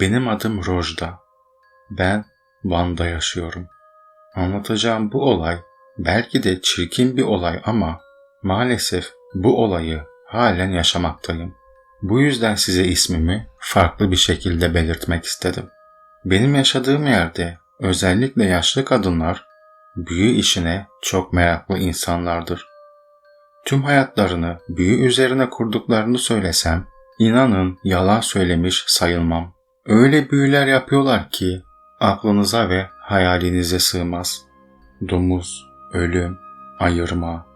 Benim adım Rojda. Ben Van'da yaşıyorum. Anlatacağım bu olay belki de çirkin bir olay ama maalesef bu olayı halen yaşamaktayım. Bu yüzden size ismimi farklı bir şekilde belirtmek istedim. Benim yaşadığım yerde özellikle yaşlı kadınlar büyü işine çok meraklı insanlardır. Tüm hayatlarını büyü üzerine kurduklarını söylesem, inanın yalan söylemiş sayılmam. Öyle büyüler yapıyorlar ki aklınıza ve hayalinize sığmaz. Domuz, ölüm, ayırma,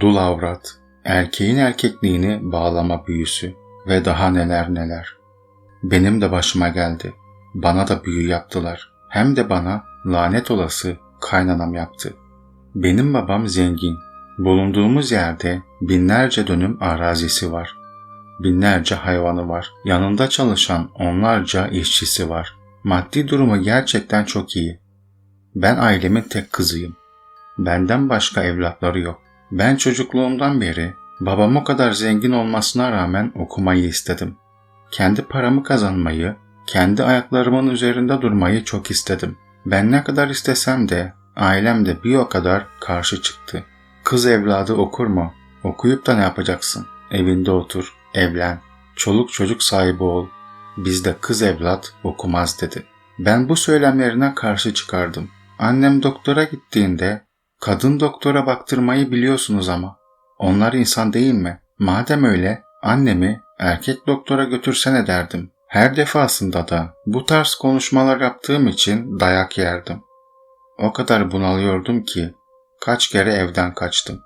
dul avrat, erkeğin erkekliğini bağlama büyüsü ve daha neler neler. Benim de başıma geldi. Bana da büyü yaptılar. Hem de bana lanet olası kaynanam yaptı. Benim babam zengin. Bulunduğumuz yerde binlerce dönüm arazisi var. Binlerce hayvanı var. Yanında çalışan onlarca işçisi var. Maddi durumu gerçekten çok iyi. Ben ailemin tek kızıyım. Benden başka evlatları yok. Ben çocukluğumdan beri babam o kadar zengin olmasına rağmen okumayı istedim. Kendi paramı kazanmayı, kendi ayaklarımın üzerinde durmayı çok istedim. Ben ne kadar istesem de ailem de bir o kadar karşı çıktı. Kız evladı okur mu? Okuyup da ne yapacaksın? Evinde otur, evlen, çoluk çocuk sahibi ol. Bizde kız evlat okumaz dedi. Ben bu söylemlerine karşı çıkardım. Annem doktora gittiğinde kadın doktora baktırmayı biliyorsunuz ama. Onlar insan değil mi? Madem öyle annemi erkek doktora götürsene derdim. Her defasında da bu tarz konuşmalar yaptığım için dayak yerdim. O kadar bunalıyordum ki kaç kere evden kaçtım.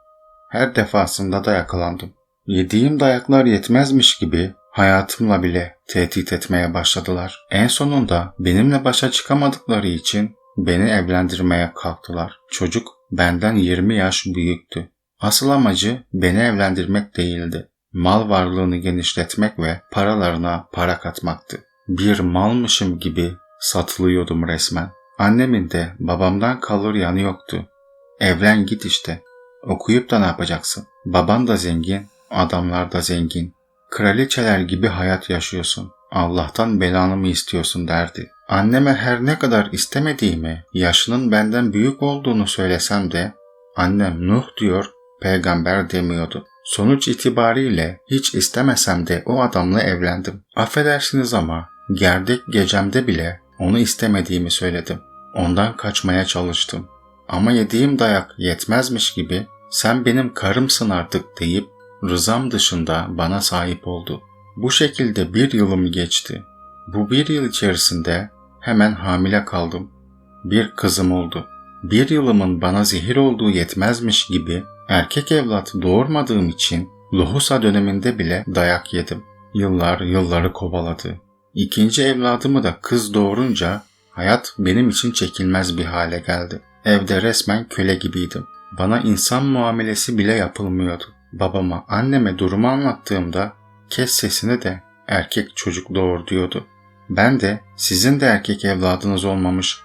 Her defasında da yakalandım. Yediğim dayaklar yetmezmiş gibi hayatımla bile tehdit etmeye başladılar. En sonunda benimle başa çıkamadıkları için beni evlendirmeye kalktılar. Çocuk benden 20 yaş büyüktü. Asıl amacı beni evlendirmek değildi. Mal varlığını genişletmek ve paralarına para katmaktı. Bir malmışım gibi satılıyordum resmen. Annemin de babamdan kalır yanı yoktu. Evlen git işte. Okuyup da ne yapacaksın? Baban da zengin, adamlar da zengin. Kraliçeler gibi hayat yaşıyorsun. Allah'tan belanı mı istiyorsun derdi. Anneme her ne kadar istemediğimi, yaşının benden büyük olduğunu söylesem de annem Nuh diyor, peygamber demiyordu. Sonuç itibariyle hiç istemesem de o adamla evlendim. Affedersiniz ama gerdek gecemde bile onu istemediğimi söyledim. Ondan kaçmaya çalıştım. Ama yediğim dayak yetmezmiş gibi sen benim karımsın artık deyip rızam dışında bana sahip oldu. Bu şekilde bir yılım geçti. Bu bir yıl içerisinde hemen hamile kaldım. Bir kızım oldu. Bir yılımın bana zehir olduğu yetmezmiş gibi erkek evlat doğurmadığım için lohusa döneminde bile dayak yedim. Yıllar yılları kovaladı. İkinci evladımı da kız doğurunca hayat benim için çekilmez bir hale geldi. Evde resmen köle gibiydim. Bana insan muamelesi bile yapılmıyordu. Babama, anneme durumu anlattığımda kes sesini de erkek çocuk doğur diyordu. Ben de sizin de erkek evladınız olmamış.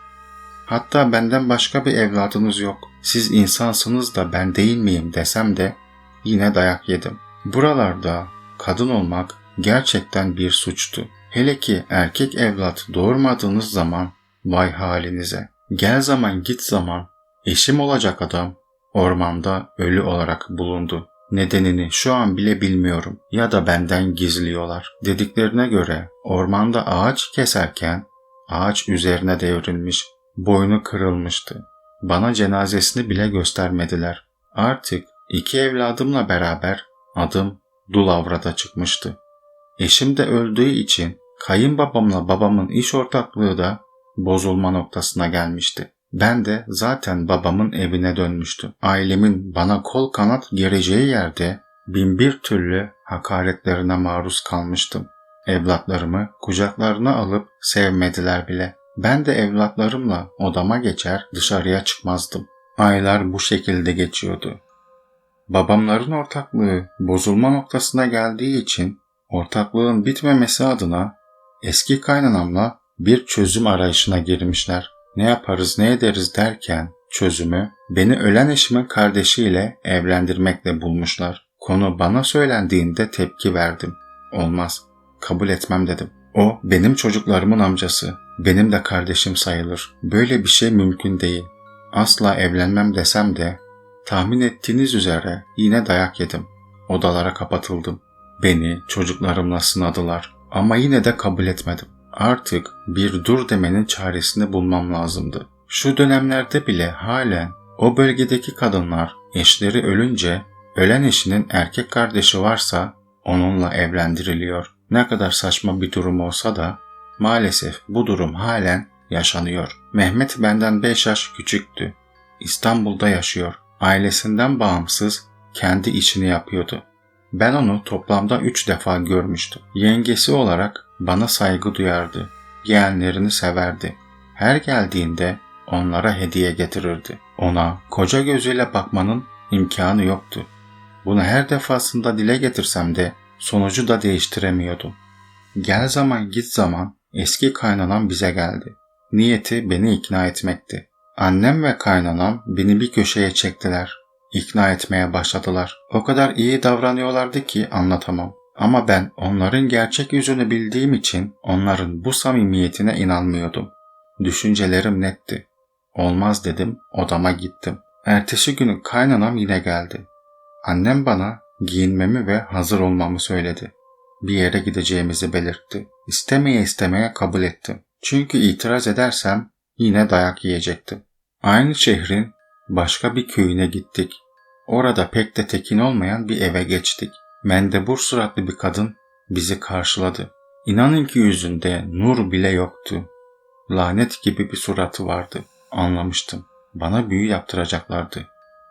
Hatta benden başka bir evladınız yok. Siz insansınız da ben değil miyim desem de yine dayak yedim. Buralarda kadın olmak gerçekten bir suçtu. Hele ki erkek evlat doğurmadığınız zaman vay halinize. Gel zaman git zaman eşim olacak adam ormanda ölü olarak bulundu. Nedenini şu an bile bilmiyorum ya da benden gizliyorlar. Dediklerine göre ormanda ağaç keserken ağaç üzerine devrilmiş, boynu kırılmıştı. Bana cenazesini bile göstermediler. Artık iki evladımla beraber adım Dulavrat'a çıkmıştı. Eşim de öldüğü için kayınbabamla babamın iş ortaklığı da bozulma noktasına gelmişti. Ben de zaten babamın evine dönmüştüm. Ailemin bana kol kanat gereceği yerde bin bir türlü hakaretlerine maruz kalmıştım. Evlatlarımı kucaklarına alıp sevmediler bile. Ben de evlatlarımla odama geçer dışarıya çıkmazdım. Aylar bu şekilde geçiyordu. Babamların ortaklığı bozulma noktasına geldiği için ortaklığın bitmemesi adına eski kaynanamla bir çözüm arayışına girmişler ne yaparız ne ederiz derken çözümü beni ölen eşimin kardeşiyle evlendirmekle bulmuşlar. Konu bana söylendiğinde tepki verdim. Olmaz, kabul etmem dedim. O benim çocuklarımın amcası. Benim de kardeşim sayılır. Böyle bir şey mümkün değil. Asla evlenmem desem de tahmin ettiğiniz üzere yine dayak yedim. Odalara kapatıldım. Beni çocuklarımla sınadılar ama yine de kabul etmedim. Artık bir dur demenin çaresini bulmam lazımdı. Şu dönemlerde bile halen o bölgedeki kadınlar eşleri ölünce ölen eşinin erkek kardeşi varsa onunla evlendiriliyor. Ne kadar saçma bir durum olsa da maalesef bu durum halen yaşanıyor. Mehmet benden 5 yaş küçüktü. İstanbul'da yaşıyor. Ailesinden bağımsız kendi işini yapıyordu. Ben onu toplamda 3 defa görmüştüm. Yengesi olarak bana saygı duyardı. Yeğenlerini severdi. Her geldiğinde onlara hediye getirirdi. Ona koca gözüyle bakmanın imkanı yoktu. Bunu her defasında dile getirsem de sonucu da değiştiremiyordum. Gel zaman git zaman eski kaynanam bize geldi. Niyeti beni ikna etmekti. Annem ve kaynanam beni bir köşeye çektiler. İkna etmeye başladılar. O kadar iyi davranıyorlardı ki anlatamam. Ama ben onların gerçek yüzünü bildiğim için onların bu samimiyetine inanmıyordum. Düşüncelerim netti. Olmaz dedim, odama gittim. Ertesi günü kaynanam yine geldi. Annem bana giyinmemi ve hazır olmamı söyledi. Bir yere gideceğimizi belirtti. İstemeye istemeye kabul ettim. Çünkü itiraz edersem yine dayak yiyecektim. Aynı şehrin başka bir köyüne gittik. Orada pek de tekin olmayan bir eve geçtik. Mendebur suratlı bir kadın bizi karşıladı. İnanın ki yüzünde nur bile yoktu. Lanet gibi bir suratı vardı. Anlamıştım. Bana büyü yaptıracaklardı.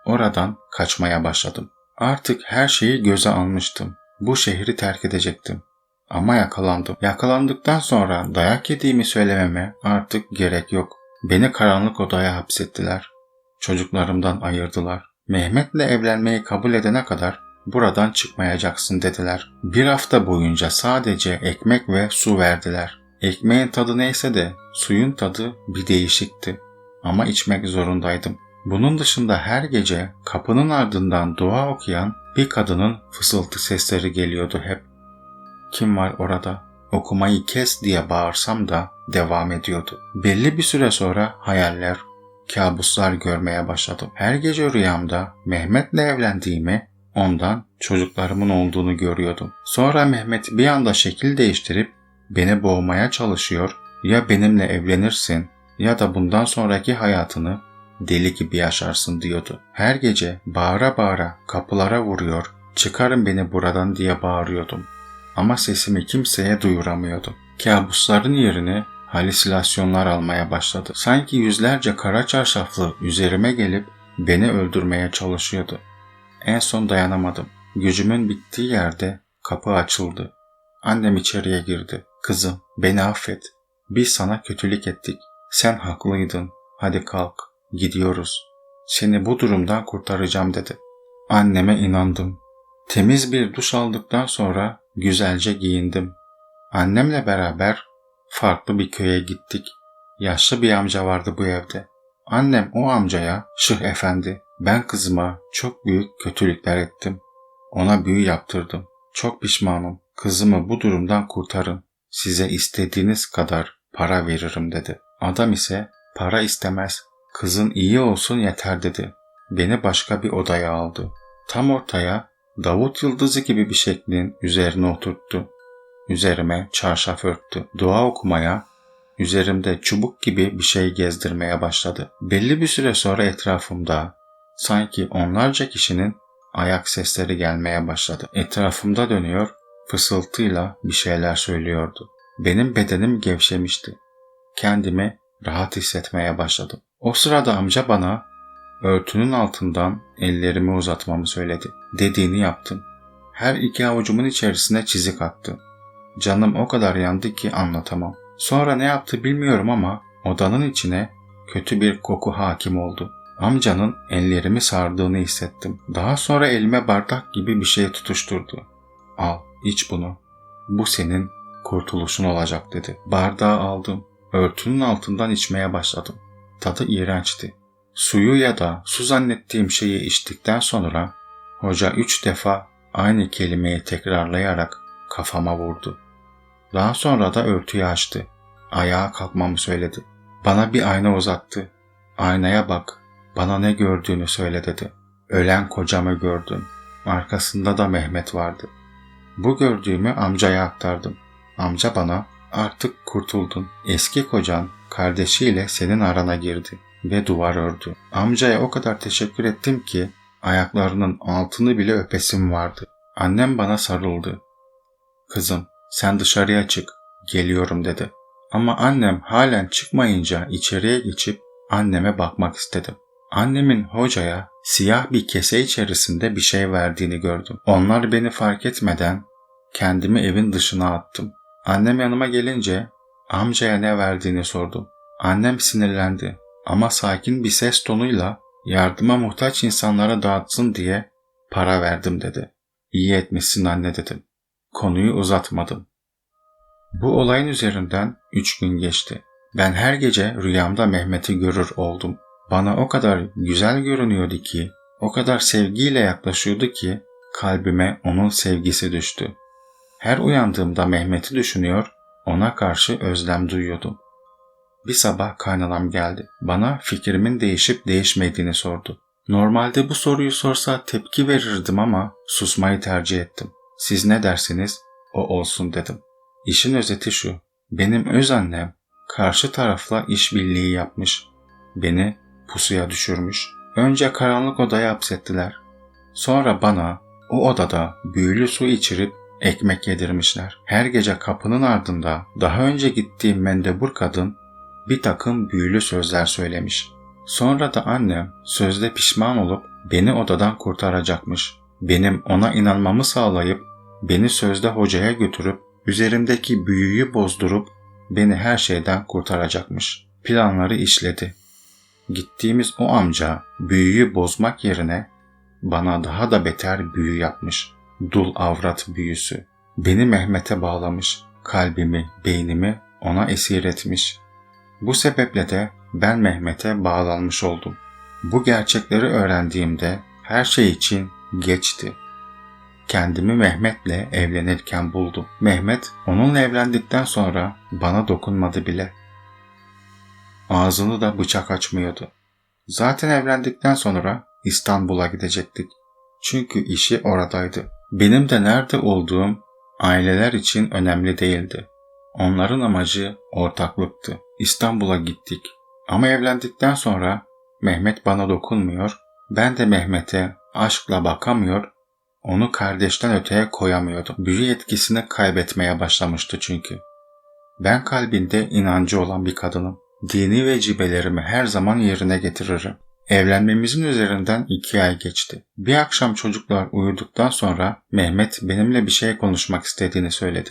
Oradan kaçmaya başladım. Artık her şeyi göze almıştım. Bu şehri terk edecektim. Ama yakalandım. Yakalandıktan sonra dayak yediğimi söylememe artık gerek yok. Beni karanlık odaya hapsettiler. Çocuklarımdan ayırdılar. Mehmet'le evlenmeyi kabul edene kadar buradan çıkmayacaksın dediler. Bir hafta boyunca sadece ekmek ve su verdiler. Ekmeğin tadı neyse de suyun tadı bir değişikti. Ama içmek zorundaydım. Bunun dışında her gece kapının ardından dua okuyan bir kadının fısıltı sesleri geliyordu hep. Kim var orada? Okumayı kes diye bağırsam da devam ediyordu. Belli bir süre sonra hayaller, kabuslar görmeye başladım. Her gece rüyamda Mehmet'le evlendiğimi, ondan çocuklarımın olduğunu görüyordum. Sonra Mehmet bir anda şekil değiştirip beni boğmaya çalışıyor, ya benimle evlenirsin ya da bundan sonraki hayatını deli gibi yaşarsın diyordu. Her gece bağıra bağıra kapılara vuruyor, çıkarın beni buradan diye bağırıyordum. Ama sesimi kimseye duyuramıyordum. Kabusların yerini halüsinasyonlar almaya başladı. Sanki yüzlerce kara çarşaflı üzerime gelip beni öldürmeye çalışıyordu. En son dayanamadım. Gücümün bittiği yerde kapı açıldı. Annem içeriye girdi. Kızım, beni affet. Biz sana kötülük ettik. Sen haklıydın. Hadi kalk. Gidiyoruz. Seni bu durumdan kurtaracağım dedi. Anneme inandım. Temiz bir duş aldıktan sonra güzelce giyindim. Annemle beraber farklı bir köye gittik. Yaşlı bir amca vardı bu evde. Annem o amcaya, Şıh Efendi, ben kızıma çok büyük kötülükler ettim. Ona büyü yaptırdım. Çok pişmanım. Kızımı bu durumdan kurtarın. Size istediğiniz kadar para veririm dedi. Adam ise para istemez. Kızın iyi olsun yeter dedi. Beni başka bir odaya aldı. Tam ortaya Davut yıldızı gibi bir şeklin üzerine oturttu. Üzerime çarşaf örttü. Dua okumaya, üzerimde çubuk gibi bir şey gezdirmeye başladı. Belli bir süre sonra etrafımda sanki onlarca kişinin ayak sesleri gelmeye başladı. Etrafımda dönüyor, fısıltıyla bir şeyler söylüyordu. Benim bedenim gevşemişti. Kendimi rahat hissetmeye başladım. O sırada amca bana örtünün altından ellerimi uzatmamı söyledi. Dediğini yaptım. Her iki avucumun içerisine çizik attı. Canım o kadar yandı ki anlatamam. Sonra ne yaptı bilmiyorum ama odanın içine kötü bir koku hakim oldu. Amcanın ellerimi sardığını hissettim. Daha sonra elime bardak gibi bir şey tutuşturdu. Al, iç bunu. Bu senin kurtuluşun olacak dedi. Bardağı aldım. Örtünün altından içmeye başladım. Tadı iğrençti. Suyu ya da su zannettiğim şeyi içtikten sonra hoca üç defa aynı kelimeyi tekrarlayarak kafama vurdu. Daha sonra da örtüyü açtı. Ayağa kalkmamı söyledi. Bana bir ayna uzattı. Aynaya bak, bana ne gördüğünü söyle dedi. Ölen kocamı gördüm. Arkasında da Mehmet vardı. Bu gördüğümü amcaya aktardım. Amca bana artık kurtuldun. Eski kocan kardeşiyle senin arana girdi ve duvar ördü. Amcaya o kadar teşekkür ettim ki ayaklarının altını bile öpesim vardı. Annem bana sarıldı. Kızım sen dışarıya çık, geliyorum dedi. Ama annem halen çıkmayınca içeriye geçip anneme bakmak istedim. Annemin hocaya siyah bir kese içerisinde bir şey verdiğini gördüm. Onlar beni fark etmeden kendimi evin dışına attım. Annem yanıma gelince amcaya ne verdiğini sordum. Annem sinirlendi ama sakin bir ses tonuyla yardıma muhtaç insanlara dağıtsın diye para verdim dedi. İyi etmişsin anne dedim. Konuyu uzatmadım. Bu olayın üzerinden üç gün geçti. Ben her gece rüyamda Mehmet'i görür oldum. Bana o kadar güzel görünüyordu ki, o kadar sevgiyle yaklaşıyordu ki kalbime onun sevgisi düştü. Her uyandığımda Mehmet'i düşünüyor, ona karşı özlem duyuyordum. Bir sabah kaynanam geldi. Bana fikrimin değişip değişmediğini sordu. Normalde bu soruyu sorsa tepki verirdim ama susmayı tercih ettim. Siz ne dersiniz? O olsun dedim. İşin özeti şu. Benim öz annem karşı tarafla işbirliği yapmış. Beni pusuya düşürmüş. Önce karanlık odaya hapsettiler. Sonra bana o odada büyülü su içirip ekmek yedirmişler. Her gece kapının ardında daha önce gittiğim mendebur kadın bir takım büyülü sözler söylemiş. Sonra da annem sözde pişman olup beni odadan kurtaracakmış. Benim ona inanmamı sağlayıp beni sözde hocaya götürüp üzerimdeki büyüyü bozdurup beni her şeyden kurtaracakmış. Planları işledi. Gittiğimiz o amca büyüyü bozmak yerine bana daha da beter büyü yapmış. Dul avrat büyüsü. Beni Mehmet'e bağlamış. Kalbimi, beynimi ona esir etmiş. Bu sebeple de ben Mehmet'e bağlanmış oldum. Bu gerçekleri öğrendiğimde her şey için geçti. Kendimi Mehmet'le evlenirken buldum. Mehmet onunla evlendikten sonra bana dokunmadı bile. Ağzını da bıçak açmıyordu. Zaten evlendikten sonra İstanbul'a gidecektik. Çünkü işi oradaydı. Benim de nerede olduğum aileler için önemli değildi. Onların amacı ortaklıktı. İstanbul'a gittik. Ama evlendikten sonra Mehmet bana dokunmuyor, ben de Mehmet'e aşkla bakamıyor, onu kardeşten öteye koyamıyordum. Büyü etkisini kaybetmeye başlamıştı çünkü. Ben kalbinde inancı olan bir kadınım. Dini vecibelerimi her zaman yerine getiririm. Evlenmemizin üzerinden iki ay geçti. Bir akşam çocuklar uyuduktan sonra Mehmet benimle bir şey konuşmak istediğini söyledi.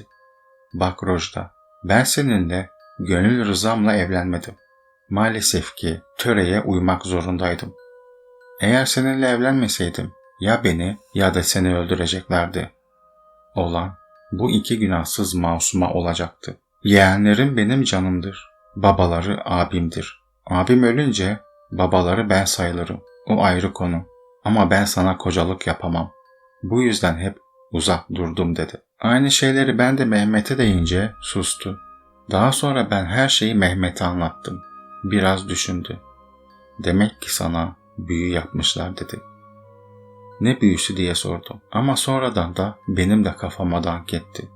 Bak Rojda, ben seninle gönül rızamla evlenmedim. Maalesef ki töreye uymak zorundaydım. Eğer seninle evlenmeseydim ya beni ya da seni öldüreceklerdi. Olan bu iki günahsız masuma olacaktı. Yeğenlerim benim canımdır. Babaları abimdir. Abim ölünce babaları ben sayılırım. O ayrı konu. Ama ben sana kocalık yapamam. Bu yüzden hep uzak durdum dedi. Aynı şeyleri ben de Mehmet'e deyince sustu. Daha sonra ben her şeyi Mehmet'e anlattım. Biraz düşündü. Demek ki sana büyü yapmışlar dedi. Ne büyüsü diye sordum. Ama sonradan da benim de kafama dank etti.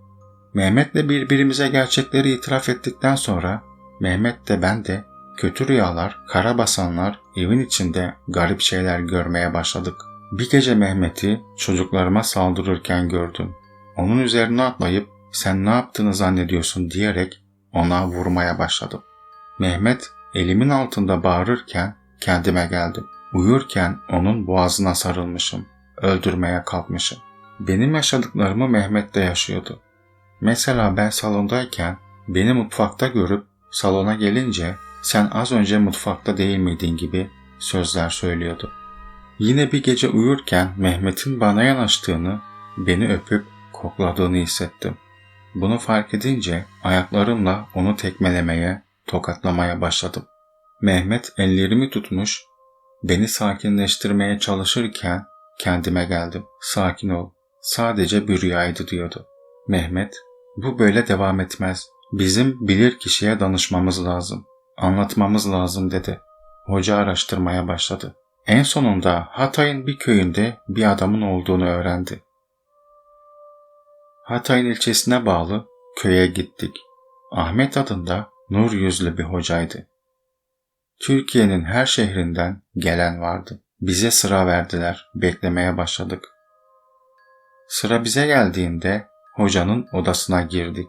Mehmet'le birbirimize gerçekleri itiraf ettikten sonra Mehmet de ben de kötü rüyalar, kara basanlar, evin içinde garip şeyler görmeye başladık. Bir gece Mehmet'i çocuklarıma saldırırken gördüm. Onun üzerine atlayıp sen ne yaptığını zannediyorsun diyerek ona vurmaya başladım. Mehmet elimin altında bağırırken kendime geldim. Uyurken onun boğazına sarılmışım. Öldürmeye kalkmışım. Benim yaşadıklarımı Mehmet de yaşıyordu. Mesela ben salondayken beni mutfakta görüp salona gelince sen az önce mutfakta değil miydin gibi sözler söylüyordu. Yine bir gece uyurken Mehmet'in bana yanaştığını, beni öpüp kokladığını hissettim. Bunu fark edince ayaklarımla onu tekmelemeye, tokatlamaya başladım. Mehmet ellerimi tutmuş, beni sakinleştirmeye çalışırken kendime geldim. Sakin ol, sadece bir rüyaydı diyordu. Mehmet Bu böyle devam etmez. Bizim bilir kişiye danışmamız lazım. Anlatmamız lazım dedi. Hoca araştırmaya başladı. En sonunda Hatay'ın bir köyünde bir adamın olduğunu öğrendi. Hatay'ın ilçesine bağlı köye gittik. Ahmet adında nur yüzlü bir hocaydı. Türkiye'nin her şehrinden gelen vardı. Bize sıra verdiler, beklemeye başladık. Sıra bize geldiğinde hocanın odasına girdik.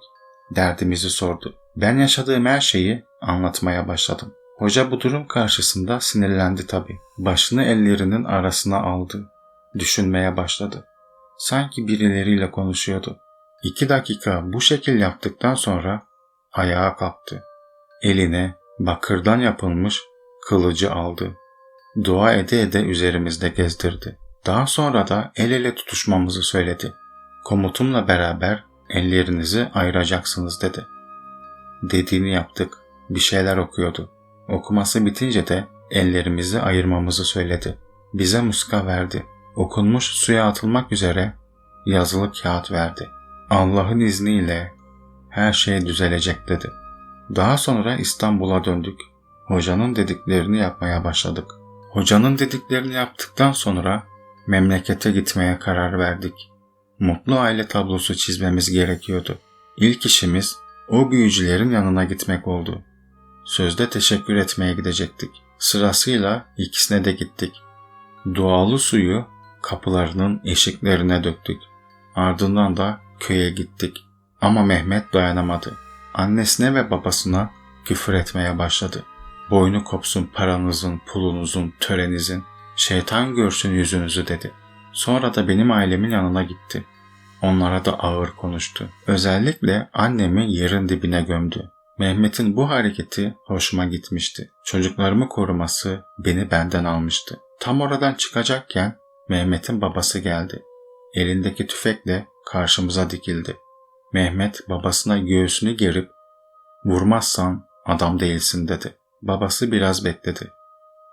Derdimizi sordu. Ben yaşadığım her şeyi anlatmaya başladım. Hoca bu durum karşısında sinirlendi tabii. Başını ellerinin arasına aldı. Düşünmeye başladı. Sanki birileriyle konuşuyordu. İki dakika bu şekil yaptıktan sonra ayağa kalktı. Eline bakırdan yapılmış kılıcı aldı. Dua ede ede üzerimizde gezdirdi. Daha sonra da el ele tutuşmamızı söyledi. Komutumla beraber ellerinizi ayıracaksınız dedi. Dediğini yaptık. Bir şeyler okuyordu. Okuması bitince de ellerimizi ayırmamızı söyledi. Bize muska verdi. Okunmuş suya atılmak üzere yazılı kağıt verdi. Allah'ın izniyle her şey düzelecek dedi. Daha sonra İstanbul'a döndük. Hocanın dediklerini yapmaya başladık. Hocanın dediklerini yaptıktan sonra memlekete gitmeye karar verdik. Mutlu aile tablosu çizmemiz gerekiyordu. İlk işimiz o büyücülerin yanına gitmek oldu. Sözde teşekkür etmeye gidecektik. Sırasıyla ikisine de gittik. Dualı suyu kapılarının eşiklerine döktük. Ardından da köye gittik. Ama Mehmet dayanamadı. Annesine ve babasına küfür etmeye başladı. Boynu kopsun paranızın, pulunuzun, törenizin. Şeytan görsün yüzünüzü dedi. Sonra da benim ailemin yanına gitti. Onlara da ağır konuştu. Özellikle annemi yerin dibine gömdü. Mehmet'in bu hareketi hoşuma gitmişti. Çocuklarımı koruması beni benden almıştı. Tam oradan çıkacakken Mehmet'in babası geldi. Elindeki tüfekle karşımıza dikildi. Mehmet babasına göğsünü gerip vurmazsan adam değilsin dedi. Babası biraz bekledi.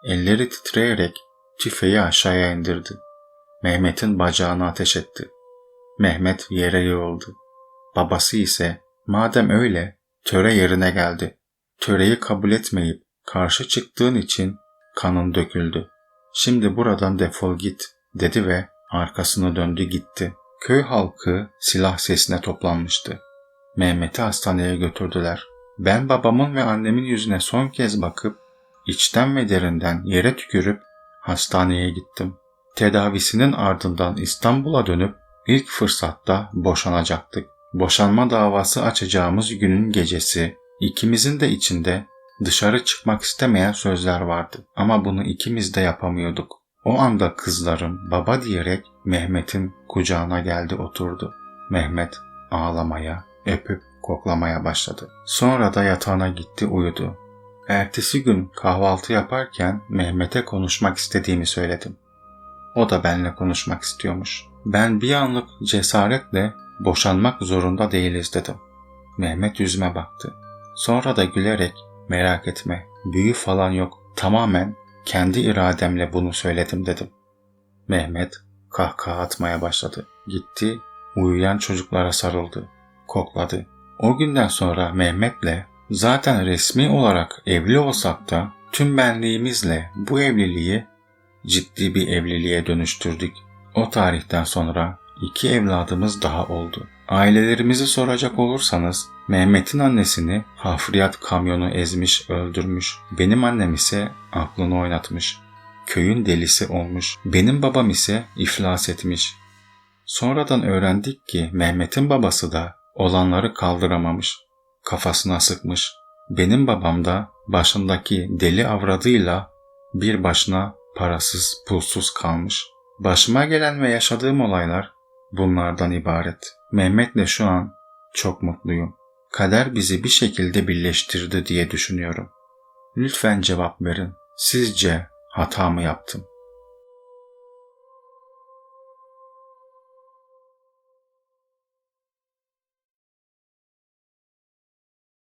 Elleri titreyerek tüfeği aşağıya indirdi. Mehmet'in bacağına ateş etti. Mehmet yere yığıldı. Babası ise madem öyle töre yerine geldi. Töreyi kabul etmeyip karşı çıktığın için kanın döküldü. Şimdi buradan defol git dedi ve arkasını döndü gitti. Köy halkı silah sesine toplanmıştı. Mehmet'i hastaneye götürdüler. Ben babamın ve annemin yüzüne son kez bakıp içten ve derinden yere tükürüp hastaneye gittim. Tedavisinin ardından İstanbul'a dönüp ilk fırsatta boşanacaktık. Boşanma davası açacağımız günün gecesi ikimizin de içinde dışarı çıkmak istemeyen sözler vardı. Ama bunu ikimiz de yapamıyorduk. O anda kızlarım baba diyerek Mehmet'in kucağına geldi oturdu. Mehmet ağlamaya, öpüp koklamaya başladı. Sonra da yatağına gitti uyudu. Ertesi gün kahvaltı yaparken Mehmet'e konuşmak istediğimi söyledim. O da benimle konuşmak istiyormuş. Ben bir anlık cesaretle boşanmak zorunda değiliz dedim. Mehmet yüzüme baktı. Sonra da gülerek merak etme büyü falan yok tamamen kendi irademle bunu söyledim dedim. Mehmet kahkaha atmaya başladı. Gitti uyuyan çocuklara sarıldı. Kokladı. O günden sonra Mehmet'le zaten resmi olarak evli olsak da tüm benliğimizle bu evliliği ciddi bir evliliğe dönüştürdük. O tarihten sonra iki evladımız daha oldu. Ailelerimizi soracak olursanız Mehmet'in annesini hafriyat kamyonu ezmiş, öldürmüş. Benim annem ise aklını oynatmış. Köyün delisi olmuş. Benim babam ise iflas etmiş. Sonradan öğrendik ki Mehmet'in babası da olanları kaldıramamış. Kafasına sıkmış. Benim babam da başındaki deli avradıyla bir başına parasız, pulsuz kalmış. Başıma gelen ve yaşadığım olaylar bunlardan ibaret. Mehmet'le şu an çok mutluyum. Kader bizi bir şekilde birleştirdi diye düşünüyorum. Lütfen cevap verin. Sizce hata mı yaptım?